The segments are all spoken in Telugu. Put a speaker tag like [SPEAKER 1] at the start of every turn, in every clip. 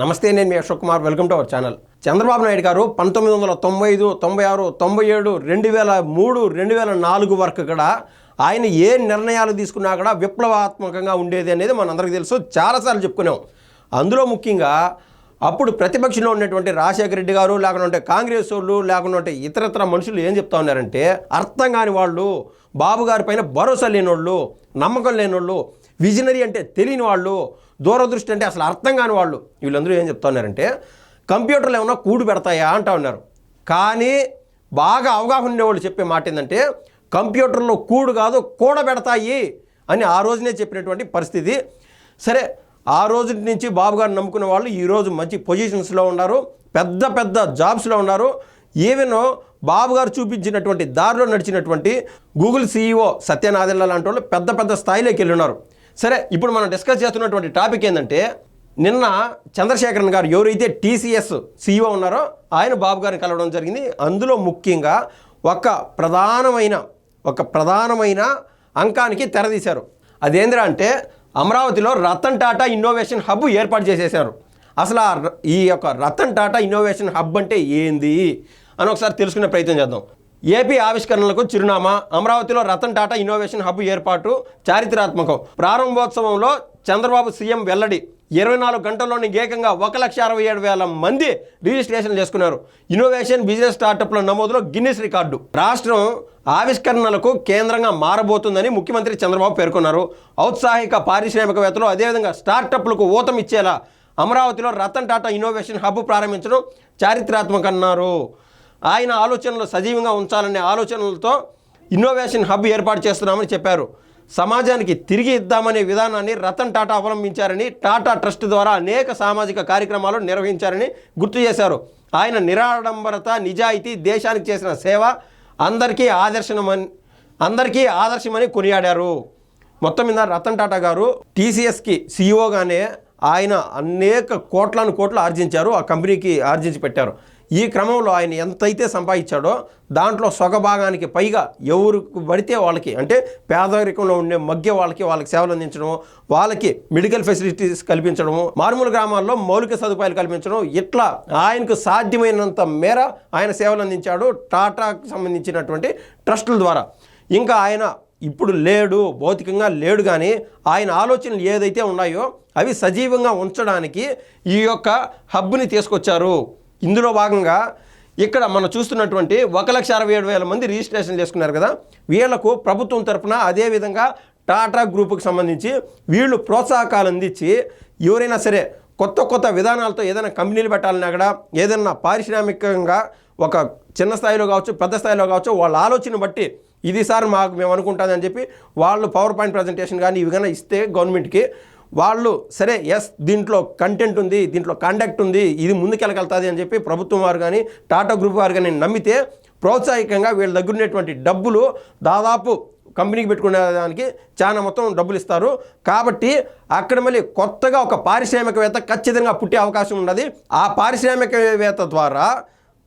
[SPEAKER 1] నమస్తే నేను మీ Ashok Kumar. Welcome to our channel. Chandrababu Naidu గారు పంతొమ్మిది వందల తొంభై ఐదు తొంభై ఆరు తొంభై ఏడు రెండు వేల మూడు రెండు వేల నాలుగు వరకు కూడా ఆయన ఏ నిర్ణయాలు తీసుకున్నా కూడా విప్లవాత్మకంగా ఉండేది అనేది మనందరికీ తెలుసు. చాలాసార్లు చెప్పుకున్నాం. అందులో ముఖ్యంగా అప్పుడు ప్రతిపక్షంలో ఉన్నటువంటి రాజశేఖర రెడ్డి గారు లేకుంటే కాంగ్రెస్ వాళ్ళు లేకుంటే ఇతరత్ర మనుషులు ఏం చెప్తా ఉన్నారంటే అర్థం కాని వాళ్ళు బాబు గారి పైన భరోసా లేనోళ్ళు నమ్మకం లేనోళ్ళు విజనరీ అంటే తెలియని వాళ్ళు దూరదృష్టి అంటే అసలు అర్థం కాని వాళ్ళు. వీళ్ళందరూ ఏం చెప్తా ఉన్నారంటే కంప్యూటర్లు ఏమన్నా కూడు పెడతాయా? అంటా ఉన్నారు. కానీ బాగా అవగాహన ఉండేవాళ్ళు చెప్పే మాట ఏంటంటే కంప్యూటర్లో కూడు కాదు కూడబెడతాయి అని ఆ రోజునే చెప్పినటువంటి పరిస్థితి. సరే ఆ రోజు నుంచి బాబు గారు నమ్ముకున్న వాళ్ళు ఈరోజు మంచి పొజిషన్స్లో ఉన్నారు పెద్ద పెద్ద జాబ్స్లో ఉన్నారు. ఈవెన్ బాబు గారు చూపించినటువంటి దారిలో నడిచినటువంటి గూగుల్ సీఈఓ సత్యనాదెల్ల లాంటి వాళ్ళు పెద్ద పెద్ద స్థాయిలోకి వెళ్ళి ఉన్నారు సరే ఇప్పుడు మనం డిస్కస్ చేస్తున్నటువంటి టాపిక్ ఏంటంటే నిన్న చంద్రశేఖరన్ గారు ఎవరైతే టీసీఎస్ సీఈఓ ఉన్నారో ఆయన బాబు గారిని కలవడం జరిగింది. అందులో ముఖ్యంగా ఒక ప్రధానమైన ఒక ప్రధానమైన అంకానికి తెరదీశారు. అదేంద్రా అంటే అమరావతిలో రతన్ టాటా ఇన్నోవేషన్ హబ్ ఏర్పాటు చేసేశారు. అసలు ఆ ర- ఈ యొక్క రతన్ టాటా ఇన్నోవేషన్ హబ్ అంటే ఏంది? అని ఒకసారి తెలుసుకునే ప్రయత్నం చేద్దాం. ఏపీ ఆవిష్కరణలకు చిరునామా అమరావతిలో రతన్ టాటా ఇన్నోవేషన్ హబ్ ఏర్పాటు చారిత్రాత్మకం. ప్రారంభోత్సవంలో చంద్రబాబు సీఎం వెల్లడి. ఇరవై నాలుగు గంటల్లోని ఏకంగా ఒక లక్ష అరవై ఏడు వేల మంది రిజిస్ట్రేషన్ చేసుకున్నారు. ఇన్నోవేషన్ బిజినెస్ స్టార్టప్ల నమోదులో గిన్నిస్ రికార్డు. రాష్ట్రం ఆవిష్కరణలకు కేంద్రంగా మారబోతుందని ముఖ్యమంత్రి చంద్రబాబు పేర్కొన్నారు. ఔత్సాహిక పారిశ్రామికవేత్తలు అదేవిధంగా స్టార్టప్లకు ఊతం ఇచ్చేలా అమరావతిలో రతన్ టాటా ఇన్నోవేషన్ హబ్ ప్రారంభించడం చారిత్రాత్మకన్నారు. ఆయన ఆలోచనలు సజీవంగా ఉంచాలనే ఆలోచనలతో ఇన్నోవేషన్ హబ్ ఏర్పాటు చేస్తున్నామని చెప్పారు. సమాజానికి తిరిగి ఇద్దామనే విధానాన్ని రతన్ టాటా అవలంబించారని టాటా ట్రస్ట్ ద్వారా అనేక సామాజిక కార్యక్రమాలు నిర్వహించారని గుర్తు చేశారు. ఆయన నిరాడంబరత నిజాయితీ దేశానికి చేసిన సేవ అందరికీ ఆదర్శనమని అందరికీ ఆదర్శమని కొనియాడారు. మొత్తం మీద రతన్ టాటా గారు టీసీఎస్కి సీఈఓగానే ఆయన అనేక కోట్లను కోట్లు ఆర్జించారు ఆ కంపెనీకి ఆర్జించి పెట్టారు. ఈ క్రమంలో ఆయన ఎంతైతే సంపాదించాడో దాంట్లో సొగభాగానికి పైగా ఎవరు పడితే వాళ్ళకి అంటే పేదరికంలో ఉండే మగ్య వాళ్ళకి వాళ్ళకి సేవలు అందించడం వాళ్ళకి మెడికల్ ఫెసిలిటీస్ కల్పించడము మారుమూల గ్రామాల్లో మౌలిక సదుపాయాలు కల్పించడం ఇట్లా ఆయనకు సాధ్యమైనంత మేర ఆయన సేవలు అందించాడు టాటాకు సంబంధించినటువంటి ట్రస్టుల ద్వారా. ఇంకా ఆయన ఇప్పుడు లేడు భౌతికంగా లేడు కానీ ఆయన ఆలోచనలు ఏదైతే ఉన్నాయో అవి సజీవంగా ఉంచడానికి ఈ యొక్క హబ్ని తీసుకొచ్చారు. ఇందులో భాగంగా ఇక్కడ మనం చూస్తున్నటువంటి ఒక లక్ష అరవై ఏడు వేల మంది రిజిస్ట్రేషన్ చేసుకున్నారు కదా. వీళ్ళకు ప్రభుత్వం తరఫున అదేవిధంగా టాటా గ్రూపుకి సంబంధించి వీళ్ళు ప్రోత్సాహకాలు అందించి ఎవరైనా సరే కొత్త కొత్త విధానాలతో ఏదైనా కంపెనీలు పెట్టాలన్నా కూడా ఏదైనా పారిశ్రామికంగా ఒక చిన్న స్థాయిలో కావచ్చు పెద్ద స్థాయిలో కావచ్చు వాళ్ళ ఆలోచన బట్టి ఇది సార్ మాకు మేము అనుకుంటామని చెప్పి వాళ్ళు పవర్ పాయింట్ ప్రజెంటేషన్ కానీ ఇవి కానీ ఇస్తే గవర్నమెంట్కి వాళ్ళు సరే ఎస్ దీంట్లో కంటెంట్ ఉంది దీంట్లో కాండక్ట్ ఉంది ఇది ముందుకెళ్ళగలుగుతుంది అని చెప్పి ప్రభుత్వం వారు కానీ టాటా గ్రూప్ వారు కానీ నమ్మితే ప్రోత్సాహికంగా వీళ్ళ దగ్గర ఉన్నటువంటి డబ్బులు దాదాపు కంపెనీకి పెట్టుకునే దానికి చాలా మొత్తం డబ్బులు ఇస్తారు. కాబట్టి అక్కడ మళ్ళీ కొత్తగా ఒక పారిశ్రామికవేత్త ఖచ్చితంగా పుట్టే అవకాశం ఉన్నది. ఆ పారిశ్రామికవేత్త ద్వారా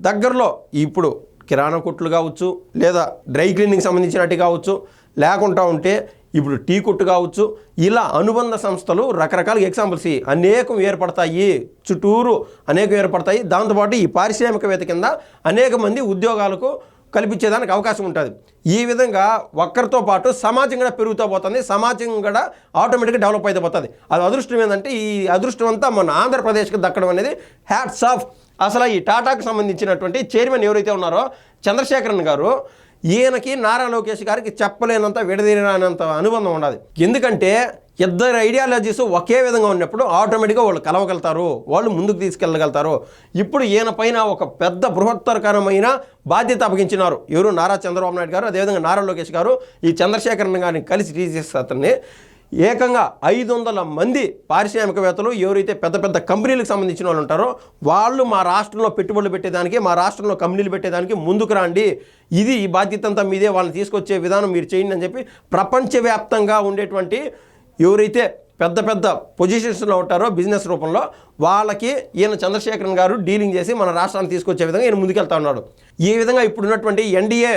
[SPEAKER 1] దగ్గరలో ఇప్పుడు కిరాణా కొట్లు కావచ్చు లేదా డ్రై క్లీనింగ్ సంబంధించినట్టు కావచ్చు లేకుండా ఉంటే ఇప్పుడు టీ కొట్టు కావచ్చు ఇలా అనుబంధ సంస్థలు రకరకాల ఎగ్జాంపుల్స్ అనేకం ఏర్పడతాయి చుట్టూరు అనేకం ఏర్పడతాయి. దాంతోపాటు ఈ పారిశ్రామికవేత్త కింద అనేక మంది ఉద్యోగాలకు కల్పించేదానికి అవకాశం ఉంటుంది. ఈ విధంగా ఒక్కరితో పాటు సమాజం కూడా పెరుగుతూ పోతుంది. సమాజం కూడా ఆటోమేటిక్గా డెవలప్ అయితే పోతుంది. అది అదృష్టం ఏంటంటే ఈ అదృష్టం అంతా మన ఆంధ్రప్రదేశ్కి దక్కడం అనేది హ్యాట్స్ ఆఫ్. అసలు ఈ టాటాకు సంబంధించినటువంటి చైర్మన్ ఎవరైతే ఉన్నారో చంద్రశేఖరన్ గారు ఈయనకి నారా లోకేష్ గారికి చెప్పలేనంత విడదీరనంత అనుబంధం ఉండదు ఎందుకంటే ఇద్దరు ఐడియాలజీస్ ఒకే విధంగా ఉన్నప్పుడు ఆటోమేటిక్గా వాళ్ళు కలవగలుగుతారు వాళ్ళు ముందుకు తీసుకెళ్ళగలుగుతారు. ఇప్పుడు ఈయన పైన ఒక పెద్ద బృహత్తరకరమైన బాధ్యత అప్పగించినారు. ఎవరు నారా చంద్రబాబు నాయుడు గారు అదేవిధంగా నారా లోకేష్ గారు ఈ చంద్రశేఖరన్ గారిని కలిసి టీసీఎస్ అతన్ని ఏకంగా ఐదు వందల మంది పారిశ్రామికవేత్తలు ఎవరైతే పెద్ద పెద్ద కంపెనీలకు సంబంధించిన వాళ్ళు ఉంటారో వాళ్ళు మా రాష్ట్రంలో పెట్టుబడులు పెట్టేదానికి మా రాష్ట్రంలో కంపెనీలు పెట్టేదానికి ముందుకు రండి. ఇది ఈ బాధ్యత అంతా మీదే వాళ్ళని తీసుకొచ్చే విధానం మీరు చేయండి అని చెప్పి ప్రపంచవ్యాప్తంగా ఉండేటువంటి ఎవరైతే పెద్ద పెద్ద పొజిషన్స్లో ఉంటారో బిజినెస్ రూపంలో వాళ్ళకి ఈయన చంద్రశేఖరన్ గారు డీలింగ్ చేసి మన రాష్ట్రాన్ని తీసుకొచ్చే విధంగా ఈయన ముందుకెళ్తా ఉన్నాడు. ఈ విధంగా ఇప్పుడున్నటువంటి ఎన్డీఏ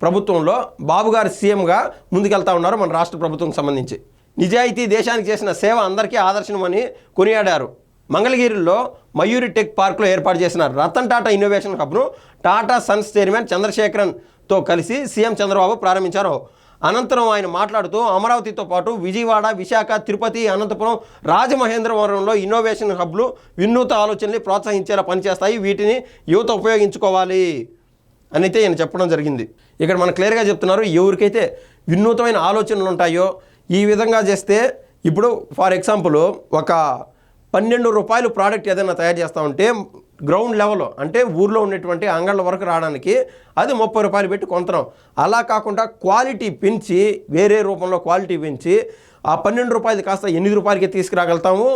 [SPEAKER 1] ప్రభుత్వంలో బాబు గారు సీఎంగా ముందుకెళ్తా ఉన్నారు మన రాష్ట్ర ప్రభుత్వం సంబంధించి. నిజాయితీ దేశానికి చేసిన సేవ అందరికీ ఆదర్శనమని కొనియాడారు. మంగళగిరిలో మయూరి టెక్ పార్క్లో ఏర్పాటు చేసిన రతన్ టాటా ఇన్నోవేషన్ హబ్ను టాటా సన్స్ చైర్మన్ చంద్రశేఖరన్తో కలిసి సీఎం చంద్రబాబు ప్రారంభించారు. అనంతరం ఆయన మాట్లాడుతూ అమరావతితో పాటు విజయవాడ విశాఖ తిరుపతి అనంతపురం రాజమహేంద్రవరంలో ఇన్నోవేషన్ హబ్లు వినూత ఆలోచనల్ని ప్రోత్సహించేలా పనిచేస్తాయి. వీటిని యువత ఉపయోగించుకోవాలి అని అయితే ఈయన చెప్పడం జరిగింది. ఇక్కడ మనం క్లియర్గా చెప్తున్నారు ఎవరికైతే వినూతమైన ఆలోచనలు ఉంటాయో ఈ విధంగా చేస్తే ఇప్పుడు ఫర్ ఎగ్జాంపుల్ ఒక పన్నెండు రూపాయలు ప్రోడక్ట్ ఏదైనా తయారు చేస్తా ఉంటే గ్రౌండ్ లెవెల్ అంటే ఊర్లో ఉన్నటువంటి అంగళ్ళ వరకు రావడానికి అది ముప్పై రూపాయలు పెట్టి కొంటున్నాం అలా కాకుండా క్వాలిటీ పెంచి వేరే రూపంలో క్వాలిటీ పెంచి ఆ పన్నెండు రూపాయలు కాస్త ఎనిమిది రూపాయలకి తీసుకురాగలుగుతాము.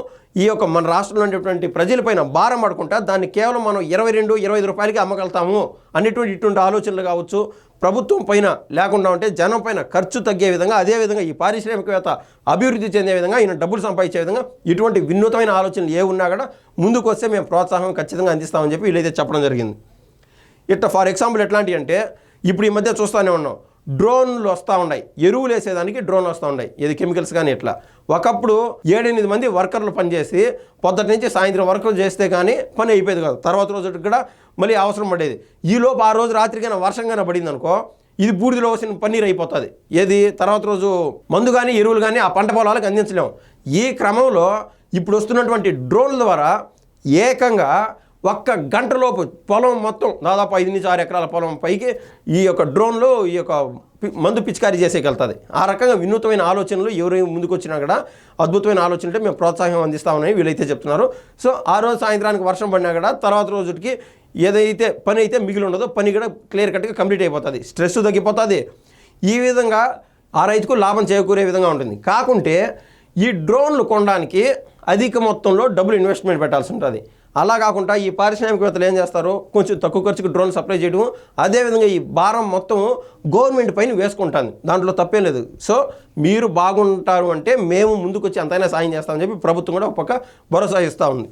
[SPEAKER 1] ఈ యొక్క మన రాష్ట్రంలో ఉండేటువంటి ప్రజలపైన భారం పడకుండా దాన్ని కేవలం మనం ఇరవై రెండు ఇరవై ఐదు రూపాయలకి అమ్మగలుగుతాము అనేటువంటి ఇటువంటి ఆలోచనలు కావచ్చు. ప్రభుత్వం పైన లేకుండా ఉంటే జనం పైన ఖర్చు తగ్గే విధంగా అదేవిధంగా ఈ పారిశ్రామికవేత్త అభివృద్ధి చెందే విధంగా ఈయన డబ్బులు సంపాదించే విధంగా ఇటువంటి వినూతమైన ఆలోచనలు ఏ ఉన్నా కూడా ముందుకు వస్తే మేము ప్రోత్సాహం ఖచ్చితంగా అందిస్తామని చెప్పి వీళ్ళైతే చెప్పడం జరిగింది. ఇట్లా ఫర్ ఎగ్జాంపుల్ ఎట్లాంటివి అంటే ఇప్పుడు ఈ మధ్య చూస్తూనే ఉన్నాం. డ్రోన్లు వస్తూ ఉన్నాయి. ఎరువులు వేసేదానికి డ్రోన్లు వస్తూ ఉన్నాయి. ఇది కెమికల్స్ కానీ ఇట్లా ఒకప్పుడు ఏడెనిమిది మంది వర్కర్లు పనిచేసి పొద్దుటి నుంచి సాయంత్రం వరకు చేస్తే కానీ పని అయిపోయేది కాదు. తర్వాత రోజు కూడా మళ్ళీ అవసరం పడేది. ఈలోపు ఆ రోజు రాత్రికైనా వర్షంగానే పడింది అనుకో ఇది బూడిదలో వచ్చిన పన్నీర్ అయిపోతుంది. ఏది? తర్వాత రోజు మందు కానీ ఎరువులు కానీ ఆ పంట పొలాలకు అందించలేము. ఈ క్రమంలో ఇప్పుడు వస్తున్నటువంటి డ్రోన్ల ద్వారా ఏకంగా ఒక్క గంటలోపు పొలం మొత్తం దాదాపు ఐదు నుంచి ఆరు ఎకరాల పొలం పైకి ఈ యొక్క డ్రోన్లో ఈ యొక్క మందు పిచికారీ చేసేకెళ్తుంది ఆ రకంగా వినూతమైన ఆలోచనలు ఎవరు ముందుకొచ్చినా కూడా అద్భుతమైన ఆలోచనలు మేము ప్రోత్సాహం అందిస్తామని వీళ్ళైతే చెప్తున్నారు. సో ఆ రోజు సాయంత్రానికి వర్షం పడినా కూడా తర్వాత రోజుకి ఏదైతే పని అయితే మిగిలి ఉండదో పని కూడా క్లియర్ కట్గా కంప్లీట్ అయిపోతుంది. స్ట్రెస్ తగ్గిపోతుంది. ఈ విధంగా ఆ రైతుకు లాభం చేకూరే విధంగా ఉంటుంది. కాకుంటే ఈ డ్రోన్లు కొనడానికి అధిక మొత్తంలో డబ్బులు ఇన్వెస్ట్మెంట్ పెట్టాల్సి ఉంటుంది. అలా కాకుండా ఈ పారిశ్రామికవేత్తలు ఏం చేస్తారు? కొంచెం తక్కువ ఖర్చుకు డ్రోన్ సప్లై చేయడం అదేవిధంగా ఈ భారం మొత్తం గవర్నమెంట్ పైన వేసుకుంటుంది. దాంట్లో తప్పేం లేదు. సో మీరు బాగుంటారు అంటే మేము ముందుకొచ్చి ఎంతైనా సాయం చేస్తామని చెప్పి ప్రభుత్వం కూడా ఒక పక్క భరోసా ఇస్తూ ఉంది.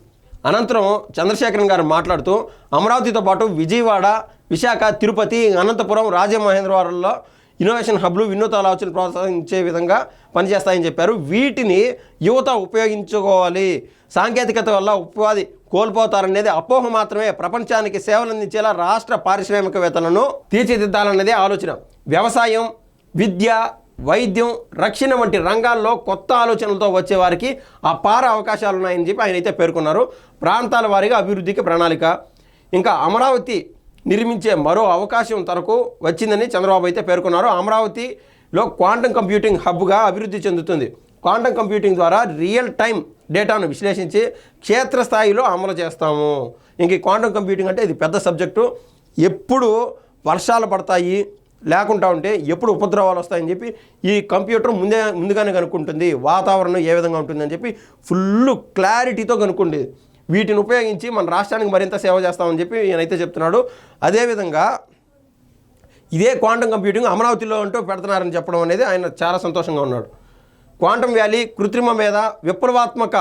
[SPEAKER 1] అనంతరం చంద్రశేఖరన్ గారు మాట్లాడుతూ అమరావతితో పాటు విజయవాడ విశాఖ తిరుపతి అనంతపురం రాజమహేంద్రవరంలో ఇన్నోవేషన్ హబ్లు వినూత ఆలోచన ప్రోత్సహించే విధంగా పనిచేస్తాయని చెప్పారు. వీటిని యువత ఉపయోగించుకోవాలి. సాంకేతికత వల్ల ఉపాధి కోల్పోతారనేది అపోహ మాత్రమే. ప్రపంచానికి సేవలు అందించేలా రాష్ట్ర పారిశ్రామికవేత్తలను తీర్చిదిద్దాలన్నదే ఆలోచన. వ్యవసాయం విద్య వైద్యం రక్షణ వంటి రంగాల్లో కొత్త ఆలోచనలతో వచ్చే వారికి అపార అవకాశాలు ఉన్నాయని చెప్పి ఆయన అయితే పేర్కొన్నారు. ప్రాంతాల వారీగా అభివృద్ధికి ప్రణాళిక. ఇంకా అమరావతి నిర్మించే మరో అవకాశం తనకు వచ్చిందని చంద్రబాబు అయితే పేర్కొన్నారు. అమరావతిలో క్వాంటం కంప్యూటింగ్ హబ్గా అభివృద్ధి చెందుతుంది. క్వాంటం కంప్యూటింగ్ ద్వారా రియల్ టైం డేటాను విశ్లేషించి క్షేత్రస్థాయిలో అమలు చేస్తాము. ఇంక ఈ క్వాంటమ్ కంప్యూటింగ్ అంటే ఇది పెద్ద సబ్జెక్టు. ఎప్పుడు వర్షాలు పడతాయి లేకుండా ఉంటే ఎప్పుడు ఉపద్రవాలు వస్తాయని చెప్పి ఈ కంప్యూటర్ ముందే ముందుగానే కనుక్కుంటుంది. వాతావరణం ఏ విధంగా ఉంటుందని చెప్పి ఫుల్ క్లారిటీతో కనుక్కుంటుంది. వీటిని ఉపయోగించి మన రాష్ట్రానికి మరింత సేవ చేస్తామని చెప్పి ఈయనైతే చెప్తున్నాడు. అదేవిధంగా ఇదే క్వాంటం కంప్యూటింగ్ అమరావతిలో అంటూ పెడుతున్నారని చెప్పడం అనేది ఆయన చాలా సంతోషంగా ఉన్నాడు. క్వాంటం వ్యాలీ కృత్రిమ మీద విప్లవాత్మక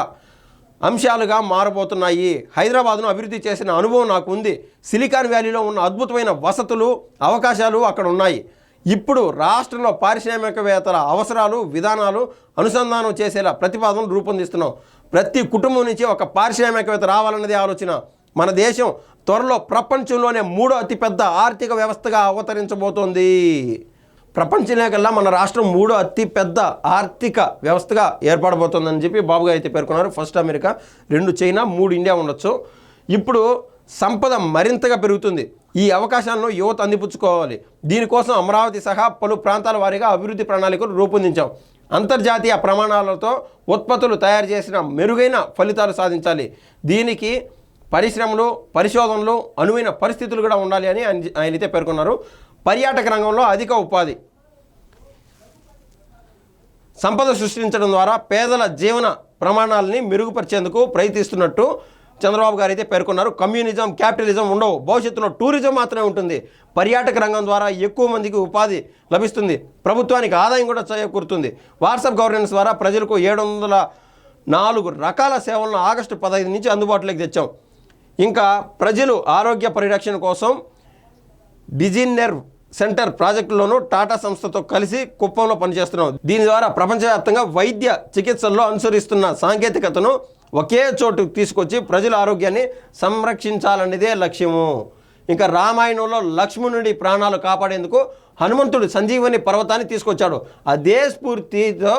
[SPEAKER 1] అంశాలుగా మారబోతున్నాయి. హైదరాబాద్ను అభివృద్ధి చేసిన అనుభవం నాకు ఉంది. సిలికాన్ వ్యాలీలో ఉన్న అద్భుతమైన వసతులు అవకాశాలు అక్కడ ఉన్నాయి. ఇప్పుడు రాష్ట్రంలో పారిశ్రామికవేత్తల అవసరాలు విధానాలు అనుసంధానం చేసేలా ప్రతిపాదనలు రూపొందిస్తున్నాం. ప్రతి కుటుంబం నుంచి ఒక పారిశ్రామికవేత్త రావాలన్నది ఆలోచన. మన దేశం త్వరలో ప్రపంచంలోనే మూడో అతిపెద్ద ఆర్థిక వ్యవస్థగా అవతరించబోతోంది. ప్రపంచంలో కల్లా మన రాష్ట్రం మూడో అతిపెద్ద ఆర్థిక వ్యవస్థగా ఏర్పడబోతోందని చెప్పి బాబుగారు అయితే పేర్కొన్నారు. ఫస్ట్ అమెరికా రెండు చైనా మూడు ఇండియా ఉండొచ్చు. ఇప్పుడు సంపద మరింతగా పెరుగుతుంది. ఈ అవకాశాలను యువత అందిపుచ్చుకోవాలి. దీనికోసం అమరావతి సహా పలు ప్రాంతాల వారీగా అభివృద్ధి ప్రణాళికలు రూపొందించాం. అంతర్జాతీయ ప్రమాణాలతో ఉత్పత్తులు తయారు చేసిన మెరుగైన ఫలితాలు సాధించాలి. దీనికి పరిశ్రమలు పరిశోధనలు అనువైన పరిస్థితులు కూడా ఉండాలి అని ఆయనైతే పేర్కొన్నారు. పర్యాటక రంగంలో అధిక ఉపాధి. సంపద సృష్టించడం ద్వారా పేదల జీవన ప్రమాణాలని మెరుగుపరిచేందుకు ప్రయత్నిస్తున్నట్టు చంద్రబాబు గారు అయితే పేర్కొన్నారు కమ్యూనిజం క్యాపిటలిజం ఉండవు. భవిష్యత్తులో టూరిజం మాత్రమే ఉంటుంది. పర్యాటక రంగం ద్వారా ఎక్కువ మందికి ఉపాధి లభిస్తుంది. ప్రభుత్వానికి ఆదాయం కూడా చేకూరుతుంది. వాట్సాప్ గవర్నెన్స్ ద్వారా ప్రజలకు ఏడు వందల నాలుగు రకాల సేవలను ఆగస్టు పదహైదు నుంచి అందుబాటులోకి తెచ్చాం. ఇంకా ప్రజలు ఆరోగ్య పరిరక్షణ కోసం డిజినెర్ సెంటర్ ప్రాజెక్టులోనూ టాటా సంస్థతో కలిసి కుప్పంలో పనిచేస్తున్నాం. దీని ద్వారా ప్రపంచవ్యాప్తంగా వైద్య చికిత్సల్లో అనుసరిస్తున్న సాంకేతికతను ఒకే చోటుకు తీసుకొచ్చి ప్రజల ఆరోగ్యాన్ని సంరక్షించాలన్నదే లక్ష్యము. ఇంకా రామాయణంలో లక్ష్మణుడి ప్రాణాలు కాపాడేందుకు హనుమంతుడు సంజీవని పర్వతాన్ని తీసుకొచ్చాడు. అదే స్ఫూర్తితో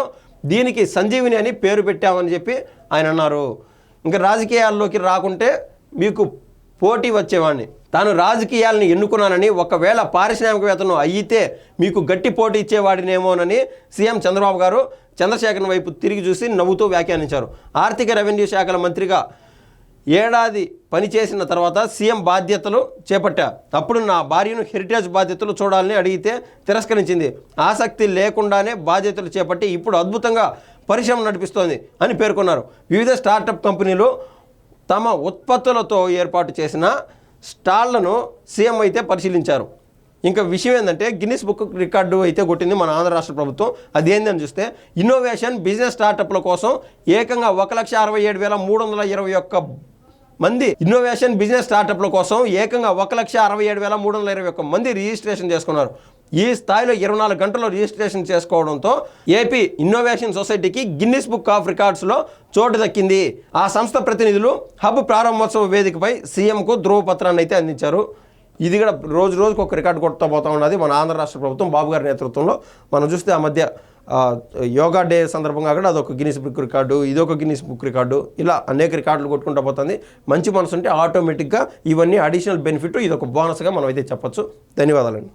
[SPEAKER 1] దీనికి సంజీవిని అని పేరు పెట్టామని చెప్పి ఆయన అన్నారు. ఇంకా రాజకీయాల్లోకి రాకుంటే మీకు పోటీ వచ్చేవాడిని తాను రాజకీయాలను ఎన్నుకున్నానని ఒకవేళ పారిశ్రామికవేత్తను అయితే మీకు గట్టి పోటీ ఇచ్చేవాడినేమోనని సీఎం చంద్రబాబు గారు చంద్రశేఖరన్ వైపు తిరిగి చూసి నవ్వుతూ వ్యాఖ్యానించారు. ఆర్థిక రెవెన్యూ శాఖల మంత్రిగా ఏడాది పనిచేసిన తర్వాత సీఎం బాధ్యతలు చేపట్టా అప్పుడు నా భార్యను హెరిటేజ్ బాధ్యతలు చూడాలని అడిగితే తిరస్కరించింది. ఆసక్తి లేకుండానే బాధ్యతలు చేపట్టి ఇప్పుడు అద్భుతంగా పరిశ్రమ నడిపిస్తోంది అని పేర్కొన్నారు. వివిధ స్టార్టప్ కంపెనీలు తమ ఉత్పత్తులతో ఏర్పాటు చేసిన స్టాళ్ళను సీఎం అయితే పరిశీలించారు. ఇంకా విషయం ఏంటంటే గిన్నిస్ బుక్ రికార్డు అయితే కొట్టింది మన ఆంధ్ర రాష్ట్ర ప్రభుత్వం. అది ఏందని చూస్తే ఇన్నోవేషన్ బిజినెస్ స్టార్టప్ల కోసం ఏకంగా ఒక లక్ష అరవై ఏడు వేల మూడు వందల ఇరవై ఒక్క మంది ఇన్నోవేషన్ బిజినెస్ స్టార్టప్ల కోసం ఏకంగా ఒక లక్ష అరవై ఏడు వేల మూడు వందల ఇరవై ఒక్క మంది రిజిస్ట్రేషన్ చేసుకున్నారు. ఈ స్థాయిలో ఇరవై నాలుగు గంటల్లో రిజిస్ట్రేషన్ చేసుకోవడంతో ఏపీ ఇన్నోవేషన్ సొసైటీకి గిన్నిస్ బుక్ ఆఫ్ రికార్డ్స్లో చోటు దక్కింది. ఆ సంస్థ ప్రతినిధులు హబ్ ప్రారంభోత్సవ వేదికపై సీఎంకు ధ్రువపత్రాన్ని అయితే అందించారు. ఇది కూడా రోజు రోజుకు ఒక రికార్డు కొడుతూ పోతా ఉన్నది మన ఆంధ్ర రాష్ట్ర ప్రభుత్వం బాబు గారి నేతృత్వంలో. మనం చూస్తే ఆ మధ్య యోగా డే సందర్భంగా కూడా అదొక గిన్నిస్ బుక్ రికార్డు ఇదొక గిన్నిస్ బుక్ రికార్డు ఇలా అనేక రికార్డులు కొట్టుకుంటూ పోతుంది. మంచి మనసు ఉంటే ఆటోమేటిక్గా ఇవన్నీ అడిషనల్ బెనిఫిట్ ఇది ఒక బోనస్గా మనం అయితే చెప్పచ్చు. ధన్యవాదాలండి.